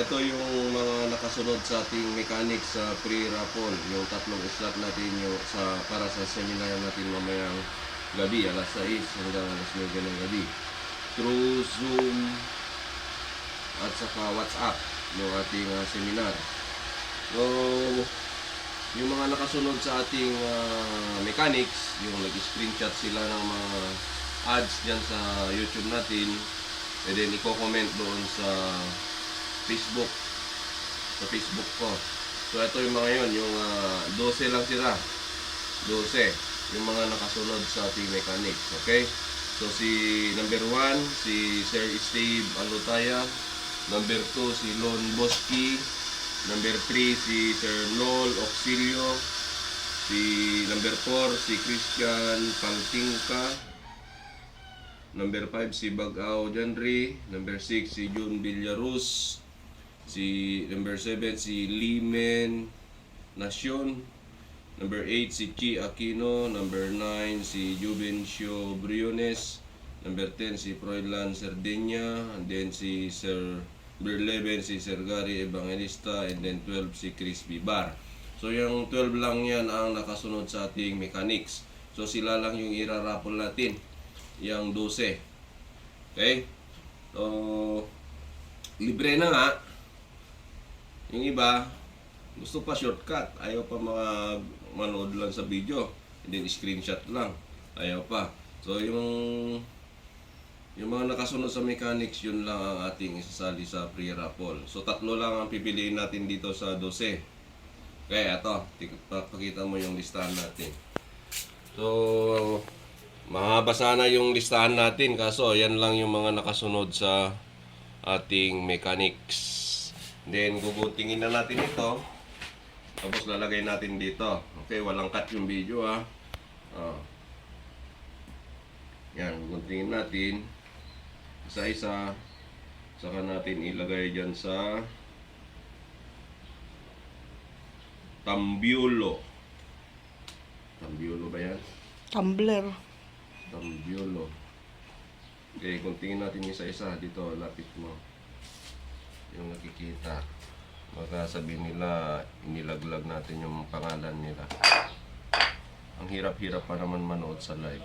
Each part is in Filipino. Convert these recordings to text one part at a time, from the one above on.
ito yung mga nakasunod sa ating mechanics sa pre-raffle. Yung tatlong slot natin yung sa, para sa seminar natin mamayang gabi, alas 6 hanggang alas 9 ng gabi. Through Zoom at saka WhatsApp yung ating ah, seminar. So, yung mga nakasunod sa ating ah, mechanics, yung nag-screenshot sila ng mga ads dyan sa YouTube natin, and then i-comment doon sa Facebook. Sa Facebook ko. So, ito yung mga yun, yung ah, 12 lang sila. 12. Yung mga nakasunod sa ating mechanics. Okay? So, si number 1, si Sir Steve Alutaya. Number 2, si Lon Boski. Number 3, si Sir Noel Auxilio. Si number 4, si Christian Paltingka. Number 5, si Bagaw Janri. Number 6, si Jun Villarus. Si number 7, si Limen Nasyon. Number 8, si Chi Aquino. Number 9, si Juvencio Briones. Number 10, si Froilan Sardenya. And then si Sir Number 11, si Sir Gary Evangelista. And then 12, si Chris Bibar. So yung 12 lang yan ang nakasunod sa ating mechanics. So sila lang yung irarapol natin. Yung 12. Okay? So, libre na nga. Yung iba, gusto pa shortcut. Ayaw pa mga manood lang sa video. And then screenshot lang. Ayaw pa. So yung yung mga nakasunod sa mechanics, yun lang ang ating isasali sa pre-raffle. So tatlo lang ang pipiliin natin dito sa 12. Kaya ito, pakita mo yung listahan natin. So, mahaba sana yung listahan natin kaso yan lang yung mga nakasunod sa ating mechanics. Then, guguntingin na natin ito. Tapos lalagay natin dito. Okay, walang cut yung video ha. Oh. Yan, guguntingin natin. Isa-isa. Saka natin ilagay dyan sa Tambiolo. Tambiolo ba yan? Tumbler. Tambiolo. Okay, kung tingin natin isa-isa dito, lapit mo. Yung nakikita. Baka sabihin nila, inilaglag natin yung pangalan nila. Ang hirap-hirap pa naman manood sa live.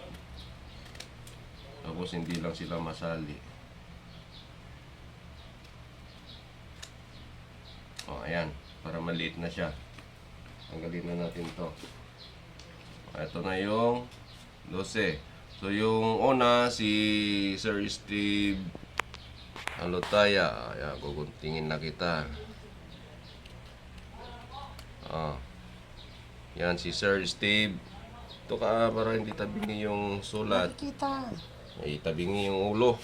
Tapos hindi lang sila masali. O, ayan. Para maliit na siya. Tanggalin na natin to. Ito na yung 12. So yung una si Sir Steve Alotaya. Ayan, guguntingin na kita. Ah. Yan si Sir Steve. Ito ka para hindi tabingi yung sulat. Kita. Ay tabingi yung ulo.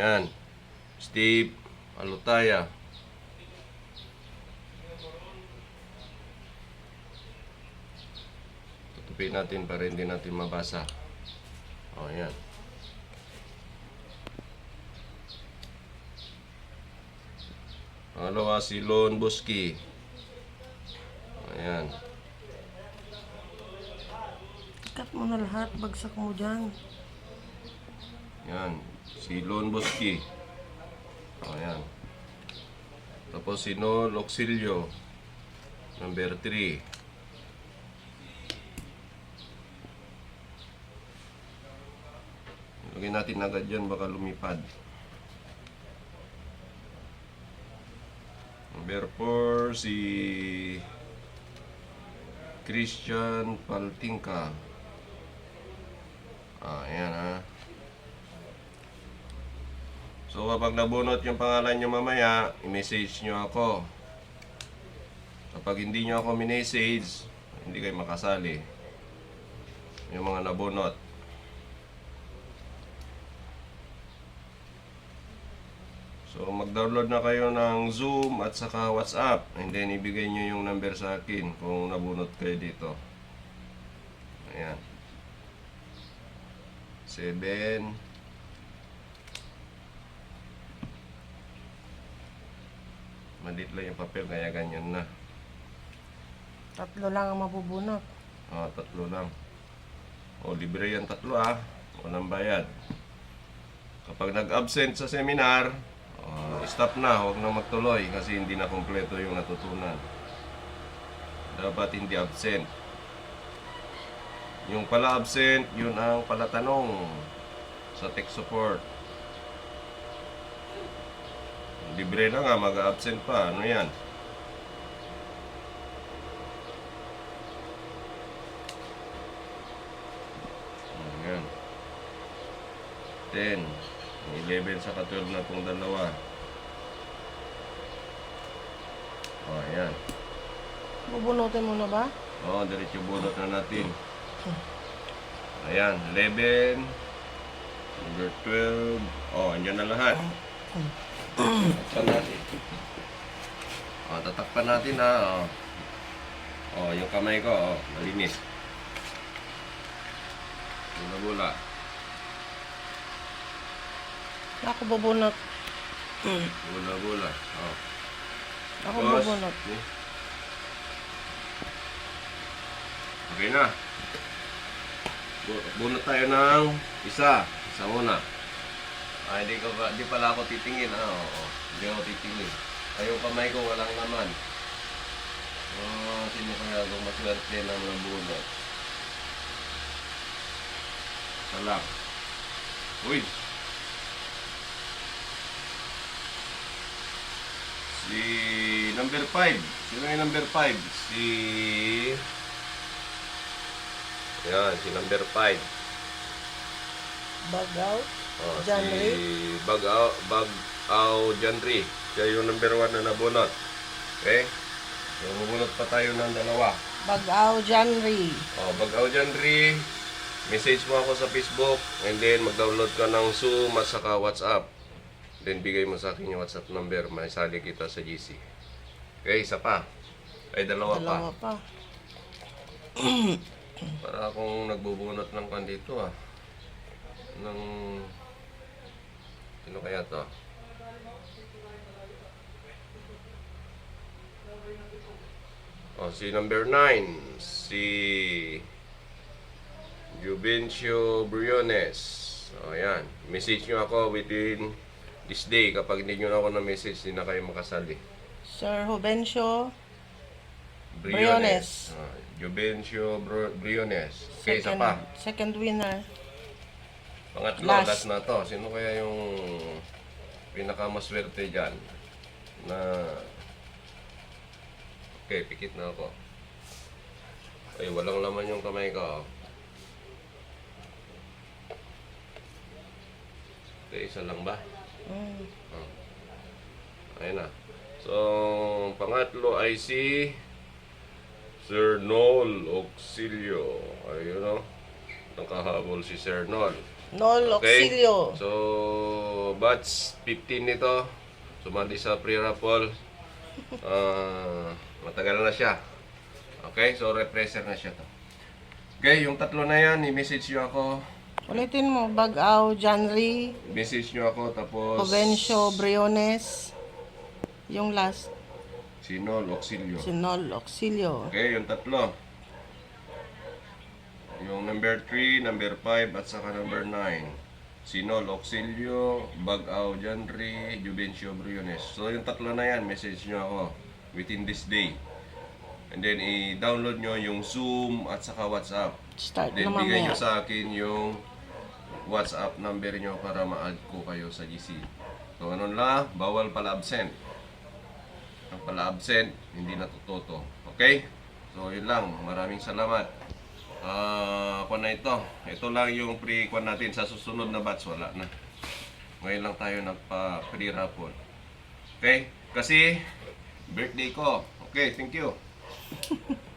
Yan. Steve Alotaya. Tutupin natin para hindi natin mabasa. O, yan. Pangalawa si Lon Boski. Ayan. Cut mo na lahat. Bagsak mo dyan. Yan. Si Lon Boski. Ayan. Tapos si Noel Auxilio. Number 3. Lagyan natin agad yan, baka lumipad. Number 4, si Christian Paltingka. Ah, ayan ha. So kapag nabunot yung pangalan nyo mamaya, i-message nyo ako. Kapag hindi nyo ako minessage, hindi kayo makasali. Yung mga nabunot. So mag-download na kayo ng Zoom at saka WhatsApp. And then ibigay nyo yung number sa akin kung nabunot kayo dito. Ayan. 7 Maliit lang yung papel kaya ganyan na. Tatlo lang ang mabubunot. Oh, tatlo lang. O, libre yan tatlo ah. Walang bayad. Kapag nag-absent sa seminar, oh, stop na, huwag na magtuloy kasi hindi na kompleto yung natutunan. Dapat hindi absent. Yung pala absent, yun ang palatanong sa tech support. Libre na nga, mag-absent pa. Ano yan? Ayan. 10. 11 sa 12 na itong dalawa. O, ayan. Bubunutin mo na ba? O, diretso bunot na natin. Ayan, 11. Number 12. O, andyan na lahat. Tatakpan natin. O, tatakpan natin ha. O, o yung kamay ko, o, malinis. Bula-bula. Ako bubunot. Bula-bula. O. Ako Tapos, bubunot. eh. Okay na. Bu- Bunot tayo ng isa. Isa muna. Ah, hindi, ko ba, hindi pala ako titingin. Ah, oo. Hindi ako titingin. Ay, yung kamay ko walang laman. Oh, sino kaya kung maswerte na mga bunot? Salak. Uy! Si number 5. Sino yung number 5? Si... Yan, si number 5. Bagaw. Oh, Janry? Si Bagaw, Bagaw Janry. Siya yung number 1 na nabunot. Okay? So, bubunot pa tayo ng dalawa. Bagaw Janry. Oh, Bagaw Janry. Message mo ako sa Facebook. And then, mag-download ka ng Zoom at saka WhatsApp. Then, bigay mo sa akin yung WhatsApp number. May sali kita sa GC. Okay, isa pa. Ay, dalawa, Dalawa pa. pa. Para akong nagbubunot ng kan dito ah. Ng... Sino kaya to? Oh, si number 9. Si... Juvencio Briones. Oh, yan. Message nyo ako within this day. Kapag hindi nyo na ako na-message, hindi na kayo makasali. Sir Juvencio. Briones. Oh, Juvencio Bro- Briones. Okay, isa Second, pa. second winner. Pangatlo, Last. last. na to. Sino kaya yung pinakamaswerte dyan? Na... Okay, pikit na ako. Ay, walang laman yung kamay ko. Okay, isa lang ba? Mm. Oh. Ayun na. So, pangatlo ay si Sir Noel Auxilio. Ayun o. Nakahabol si Sir Noel. Nol Okay. Auxilio. So, batch 15 nito. Sumali sa pre-raffle. Ah, matagal na siya. Okay, so refresher na siya to. Okay, yung tatlo na yan, i-message nyo ako. Ulitin mo. Bagaw Janry. Message nyo ako, tapos... Juvencio Briones. Yung last. Si Noel Auxilio. Si Nol Auxilio. Okay, yung tatlo. Yung number 3, number 5, at saka number 9. Sinol, Auxilio, Bagaw, Janry, Juvencio, Briones. So yung tatlo na yan, message nyo ako within this day. And then i-download nyo yung Zoom at saka WhatsApp. Start Then bigay nyo sa akin yung WhatsApp number nyo para ma-add ko kayo sa GC. So ano lang, bawal pala absent. Ang pala absent, hindi natututo. Okay? So yun lang, maraming salamat. Ah, uh, na ito. Ito lang yung pre-kwan natin. Sa susunod na batch, wala na. Ngayon lang tayo nagpa-pre-raffle. Okay? Kasi, birthday ko. Okay, thank you.